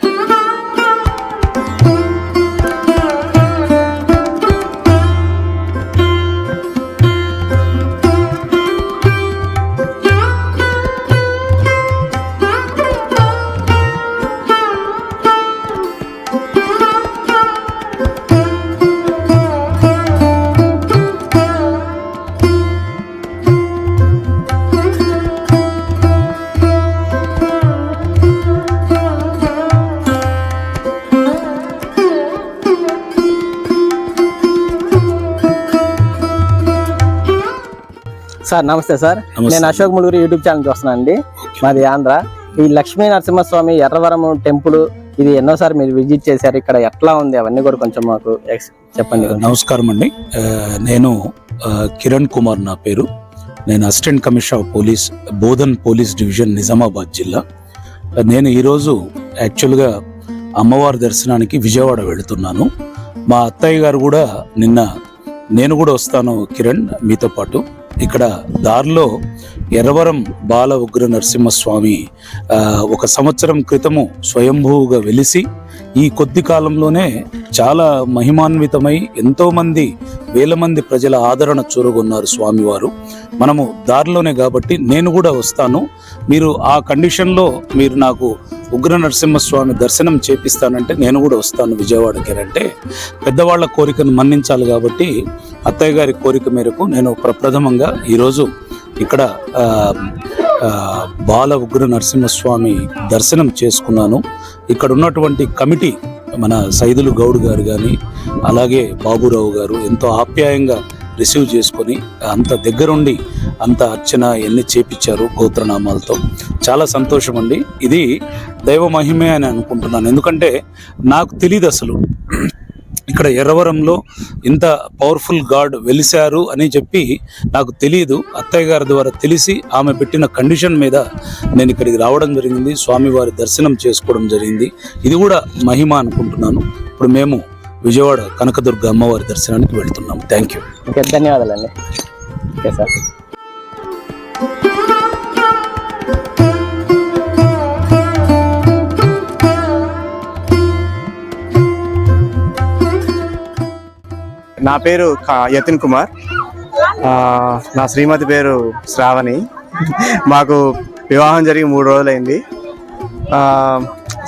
嗯 sir నమస్తే sir. నేను Ashok ములుగురు YouTube channel చూస్తున్నాను అండి మాది ఆంధ్ర. ఈ లక్ష్మీ నరసింహస్వామి ఎర్రవరం టెంపుల్ ఇది ఎన్నోసారి మీరు విజిట్ చేశారు. ఇక్కడ ఎట్లా ఉంది? అవన్నీ కూడా కొంచెం మాకు చెప్పండి. నమస్కారం అండి. నేను కిరణ్ కుమార్ నా పేరు. నేను assistant commissioner of police Bodhan police division Nizamabad జిల్లా. నేను ఈరోజు యాక్చువల్గా అమ్మవారి దర్శనానికి విజయవాడ వెళుతున్నాను. మా అత్తయ్య గారు కూడా నిన్న నేను కూడా వస్తాను కిరణ్ మీతో పాటు. ఇక్కడ దారిలో ఎర్రవరం బాల ఉగ్ర నరసింహస్వామి ఒక సంవత్సరం క్రితము స్వయంభూగా వెలిసి ఈ కొద్ది కాలంలోనే చాలా మహిమాన్వితమై ఎంతో మంది వేల మంది ప్రజల ఆదరణ చూరగొన్నారు స్వామివారు. మనము దారిలోనే కాబట్టి నేను కూడా వస్తాను. మీరు ఆ కండిషన్లో మీరు నాకు ఉగ్ర నరసింహస్వామి దర్శనం చేపిస్తానంటే నేను కూడా వస్తాను విజయవాడకి అంటే పెద్దవాళ్ళ కోరికను మన్నించాలి కాబట్టి అత్తయ్య గారి కోరిక మేరకు నేను ప్రప్రథమంగా ఈరోజు ఇక్కడ బాల ఉగ్ర నరసింహస్వామి దర్శనం చేసుకున్నాను. ఇక్కడ ఉన్నటువంటి కమిటీ మన సైదులు గౌడ్ గారు కానీ అలాగే బాబురావు గారు ఎంతో ఆప్యాయంగా రిసీవ్ చేసుకొని అంత దగ్గరుండి అంత అర్చన ఎన్ని చేపించారు గోత్రనామాలతో. చాలా సంతోషం అండి ఇది దైవ మహిమే అని అనుకుంటున్నాను. ఎందుకంటే నాకు తెలియదు అసలు ఇక్కడ ఎర్రవరంలో ఇంత పవర్ఫుల్ గాడ్ వెలిశారు అని చెప్పి నాకు తెలియదు అత్తయ్య గారి ద్వారా తెలిసి ఆమె పెట్టిన కండిషన్ మీద నేను ఇక్కడికి రావడం జరిగింది. స్వామివారి దర్శనం చేసుకోవడం జరిగింది. ఇది కూడా మహిమ అనుకుంటున్నాను. ఇప్పుడు మేము విజయవాడ కనకదుర్గ అమ్మవారి దర్శనానికి వెళ్తున్నాము. థ్యాంక్ యూ ధన్యవాదాలండి. Okay sir. నా పేరు యతిన్ కుమార్. నా శ్రీమతి పేరు శ్రావణి. మాకు వివాహం జరిగి మూడు రోజులైంది.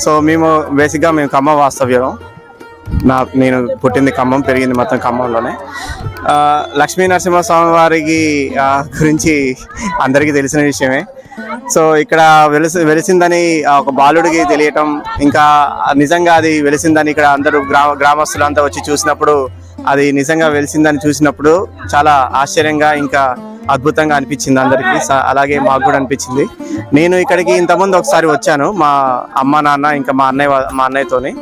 సో మేము బేసిక్గా మేము ఖమ్మం వాస్తవ్యం. నా నేను పుట్టింది ఖమ్మం పెరిగింది మొత్తం ఖమ్మంలోనే. లక్ష్మీ నరసింహస్వామి వారికి గురించి అందరికీ తెలిసిన విషయమే. సో ఇక్కడ వెలిసి వెలిసిందని ఒక బాలుడికి తెలియటం ఇంకా నిజంగా అది వెలిసిందని ఇక్కడ అందరూ గ్రామ గ్రామస్తులంతా వచ్చి చూసినప్పుడు అది నిజంగా వెలిసిందని చూసినప్పుడు చాలా ఆశ్చర్యంగా ఇంకా అద్భుతంగా అనిపించింది అందరికీ. స- అలాగే మాకు కూడా అనిపించింది. నేను ఇక్కడికి ఇంతకుముందు ఒకసారి వచ్చాను మా అమ్మ నాన్న ఇంకా మా అన్నయ్య మా అన్నయ్యతోని.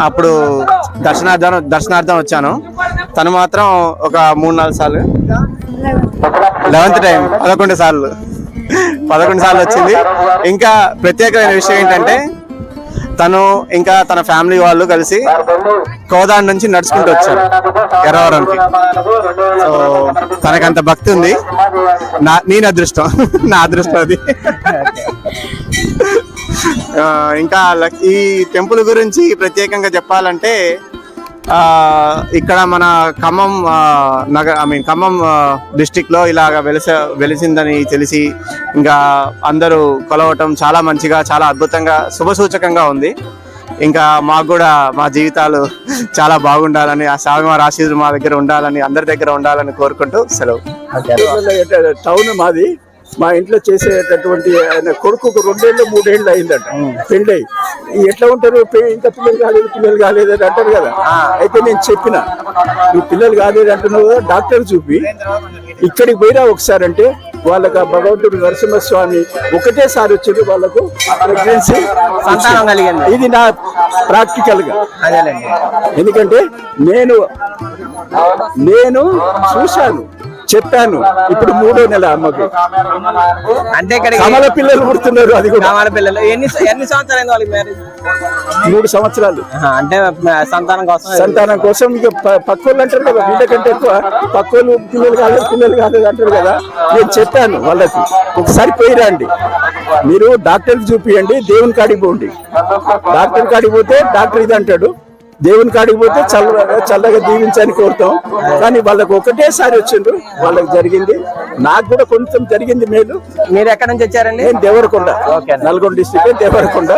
అప్పుడు దర్శనార్థం దర్శనార్థం వచ్చాను. తను మాత్రం ఒక మూడు నాలుగు సార్లు. లెవెంత్ టైం పదకొండు సార్లు. పదకొండు సార్లు వచ్చింది. ఇంకా ప్రత్యేకమైన విషయం ఏంటంటే తను ఇంకా తన ఫ్యామిలీ వాళ్ళు కలిసి కోదాడ నుంచి నడుచుకుంటూ వచ్చారు ఎర్రవరంకి. సో తనకంత భక్తి ఉంది. నా నేను అదృష్టం. నా అదృష్టం అది. ఇంకా ఈ టెంపుల్ గురించి ప్రత్యేకంగా చెప్పాలంటే ఇక్కడ మన ఖమ్మం నగర ఐ మీన్ ఖమ్మం డిస్టిక్లో ఇలాగ వెలిస వెలిసిందని తెలిసి ఇంకా అందరూ కొలవటం చాలా మంచిగా చాలా అద్భుతంగా శుభసూచకంగా ఉంది. ఇంకా మాకు కూడా మా జీవితాలు చాలా బాగుండాలని ఆ స్వామివారి ఆశీర్వాదం మా దగ్గర ఉండాలని అందరి దగ్గర ఉండాలని కోరుకుంటూ సెలవు. టౌన్ మాది. మా ఇంట్లో చేసేటటువంటి ఆయన కొడుకు రెండేళ్ళు మూడేళ్ళు అయిందట. పెళ్ళి. ఎట్లా ఉంటారు? ఇంకా పిల్లలు కాలేదు పిల్లలు కాలేదు అని అంటారు కదా. అయితే నేను చెప్పిన నువ్వు పిల్లలు కాలేదు అంటున్నావు కదా డాక్టర్ చూపి. ఇక్కడికి పోయినా ఒకసారి అంటే వాళ్ళకి ఆ భగవంతుడు నరసింహస్వామి ఒకటేసారి వచ్చింది వాళ్ళకు ప్రెగ్నెన్సీ సంతానం కలిగింది. ఇది నా ప్రాక్టికల్గా ఎందుకంటే నేను నేను చూశాను. చెప్పాను. ఇప్పుడు మూడో నెల అమ్మకు. అంటే ఇక్కడ కమల పిల్లలు పుడుతున్నారు అది కూడా. గ్రామాల పిల్లలు. ఎన్ని ఎన్ని సంవత్సరాలు వాళ్ళకి మ్యారేజ్ మూడు సంవత్సరాలు. అంటే సంతానం కోసం సంతానం కోసం ఇక పక్కోళ్ళు అంటారు కదా వీళ్ళ కంటే ఎక్కువ. పక్కోళ్ళు పిల్లలు కాలేదు పిల్లలు కాలేదు అంటారు కదా. నేను చెప్పాను వాళ్ళకి ఒకసారి పోయి రండి. మీరు డాక్టర్కి చూపియండి దేవుని కాడికి పోండి. డాక్టర్ కాడికి పోతే డాక్టర్ ఇది అంటాడు దేవుని కాడికి పోతే చల్ల చల్లగా దీవించని కోరుతాం. కానీ వాళ్ళకి ఒకటేసారి వచ్చిండ్రు. వాళ్ళకి జరిగింది. నాకు కూడా కొంచెం జరిగింది మేలు. మీరు ఎక్కడి నుంచి వచ్చారండి? నేను దేవరకొండ ఓకే. నల్గొండ డిస్టిక్ దేవరకొండ.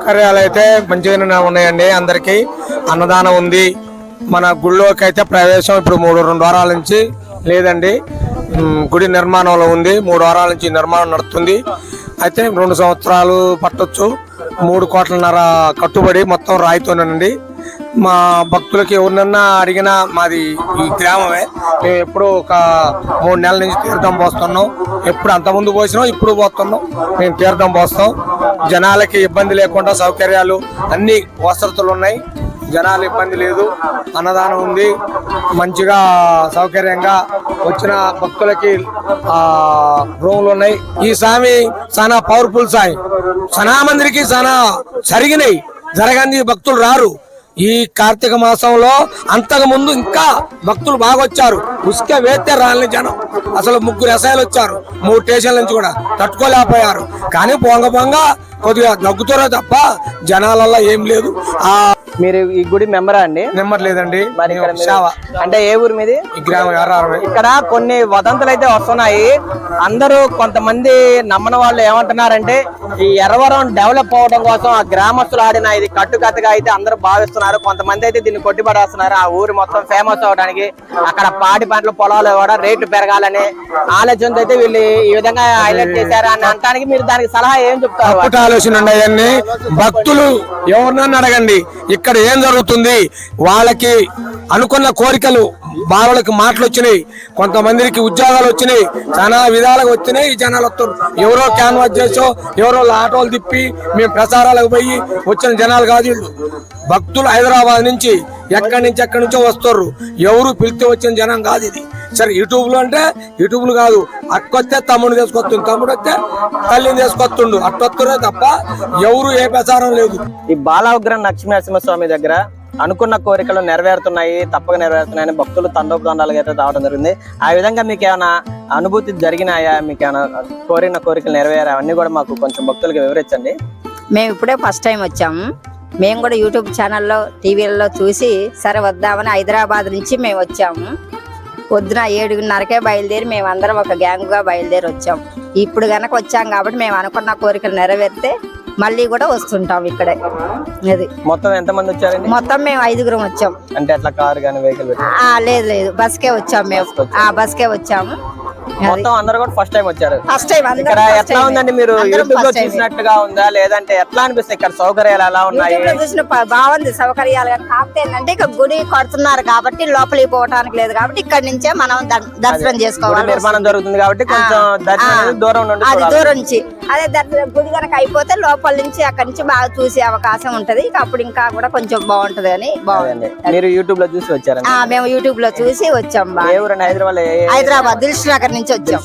సౌకర్యాలు అయితే మంచిగానే ఉన్నాయండి. అందరికి అన్నదానం ఉంది. మన గుళ్ళోకి అయితే ప్రవేశం ఇప్పుడు మూడు రెండు వారాల నుంచి లేదండి. గుడి నిర్మాణంలో ఉంది. మూడు వారాల నుంచి నిర్మాణం నడుస్తుంది. అయితే రెండు సంవత్సరాలు పట్టొచ్చు. మూడు కోట్లన్నర కట్టుబడి మొత్తం రాయితోనండి మా భక్తులకి ఎవరినన్నా అడిగినా మాది ఈ గ్రామమే. మేము ఎప్పుడు ఒక మూడు నెలల నుంచి తీర్థం పోస్తున్నాం. ఎప్పుడు అంత ముందు పోసినాం ఇప్పుడు పోతున్నాం. మేము తీర్థం పోస్తాం. జనాలకి ఇబ్బంది లేకుండా సౌకర్యాలు అన్ని వసతులు ఉన్నాయి. జనాలు ఇబ్బంది లేదు. అన్నదానం ఉంది. మంచిగా సౌకర్యంగా వచ్చిన భక్తులకి రూములు ఉన్నాయి. ఈ స్వామి చాలా పవర్ఫుల్ సాయి చాలా మందికి చాలా జరిగినాయి. జరగని భక్తులు రారు. ఈ కార్తీక మాసంలో అంతకు ముందు ఇంకా భక్తులు బాగా వచ్చారు. ఉసుక వేస్తే రాలని జనం. అసలు ముగ్గురు ఎసాయలు వచ్చారు. మూడు స్టేషన్ల నుంచి కూడా తట్టుకోలేకపోయారు. కానీ పొంగ పొంగ కొద్దిగా దగ్గుతారో తప్ప జనాలల్లో ఏం లేదు. ఆ మీరు ఈ గుడి మెంబరా అండి? నెంబర్ లేదండి. మరి ఇక్కడ మీరు- సేవ అంటే ఏ ఊరు మీది? ఈ గ్రామం ఎర్రారమే ఇక్కడ కొన్ని వదంతులు అయితే వస్తున్నాయి. అందరూ కొంతమంది నమ్మని వాళ్ళు ఏమంటున్నారంటే ఈ ఎర్రవరం డెవలప్ అవడం కోసం ఆ గ్రామస్తులు ఆడిన ఇది కట్టుకథగా అయితే అందరూ భావిస్తున్నారు. కొంతమంది అయితే దీన్ని కొట్టిపడేస్తున్నారు. ఆ ఊరు మొత్తం ఫేమస్ అవడానికి. అక్కడ పాడి పంటల పొలాలు కూడా రేట్లు పెరగాలని ఆలోచనతో అయితే వీళ్ళు ఈ విధంగా హైలైట్ చేశారు అని అనడానికి మీరు దానికి సలహా ఏం చెప్తారు? ఆలోచన ఉన్నాయన్ని భక్తులు ఎవరినన్నా అడగండి ఇక్కడ ఏం జరుగుతుంది? వాళ్ళకి అనుకున్న కోరికలు బాలలకు మాటలు వచ్చినాయి కొంతమందికి ఉద్యోగాలు వచ్చినాయి చాలా విధాలుగా వచ్చినాయి. ఈ జనాలు వస్తారు ఎవరో క్యాన్వాస్ చేసో ఎవరో ఆటోలు తిప్పి మేము ప్రచారాలకు పోయి వచ్చిన జనాలు కాదు భక్తులు హైదరాబాద్ నుంచి ఎక్కడి నుంచి ఎక్కడి నుంచో వస్తారు ఎవరు పిలిచి వచ్చిన జనం కాదు ఇది. సరే యూట్యూబ్లో అంటే యూట్యూబ్లో కాదు. అక్కొస్తే తమ్ముడు తీసుకొస్తుంది తమ్ముడు వస్తే తల్లిని తీసుకొస్తుండు. అట్టొత్తురే తప్ప ఎవరు ఏ ప్రచారం లేదు. ఈ బాలఉగ్రం నరసింహస్వామి దగ్గర అనుకున్న కోరికలు నెరవేరుతున్నాయి తప్పక నెరవేరుతున్నాయని భక్తులు తండోపదండాలుగా అయితే రావడం జరిగింది. ఆ విధంగా మీకు ఏమైనా అనుభూతి జరిగినాయా? మీకు ఏమైనా కోరిన కోరికలు నెరవేరా అవన్నీ కూడా మాకు కొంచెం భక్తులకి వివరించండి. మేము ఇప్పుడే ఫస్ట్ టైం వచ్చాము మేము కూడా యూట్యూబ్ ఛానల్లో టీవీలలో చూసి సరే వద్దామని హైదరాబాద్ నుంచి మేము వచ్చాము. పొద్దున ఏడున్నరకే బయలుదేరి మేము అందరం ఒక గ్యాంగ్గా బయలుదేరి వచ్చాం. ఇప్పుడు గనక వచ్చాం కాబట్టి మేము అనుకున్న కోరికలు నెరవేరితే మళ్ళీ కూడా వస్తుంటాం ఇక్కడే. అది. మొత్తం ఎంత మంది వచ్చారండి? మొత్తం మేము ఐదుగురం వచ్చాం. అంటే అట్లా కారు కానీ వెహికల్ లేదు లేదు. బస్కే వచ్చాం మేము. ఆ బస్కే వచ్చాము. మొత్తం అందరూ కూడా ఫస్ట్ టైం వచ్చారు. ఫస్ట్ టైం ఇక్కడ ఎట్లా ఉందండి మీరు యూట్యూబ్లో చూసినట్టుగా ఉందా? లేదంటే ఎట్లా అనిపిస్తాయి ఇక్కడ సౌకర్యాలు ఎలా ఉన్నాయి? చూసిన బాగుంది సౌకర్యాలు. కాకపోతే ఏంటంటే ఇక గుడి కడుతున్నారు కాబట్టి లోపలికి పోవడానికి లేదు కాబట్టి ఇక్కడ నుంచే మనం దర్శనం చేసుకోవాలి. నిర్మాణం జరుగుతుంది కాబట్టి కొంచెం దర్శనం దూరం నుండి అది. దూరం నుంచి. అదే దర్శనం గుడి కనుక అయిపోతే లోపల నుంచి అక్కడి నుంచి బాగా చూసే అవకాశం ఉంటది. ఇక అప్పుడు ఇంకా కూడా కొంచెం బాగుంటది అని బాగుంది. మీరు యూట్యూబ్లో చూసి వచ్చారండి ఆ, మేము యూట్యూబ్లో చూసి వచ్చాం హైదరాబాద్ దిల్ష్ నగర్ నుంచి వచ్చాం.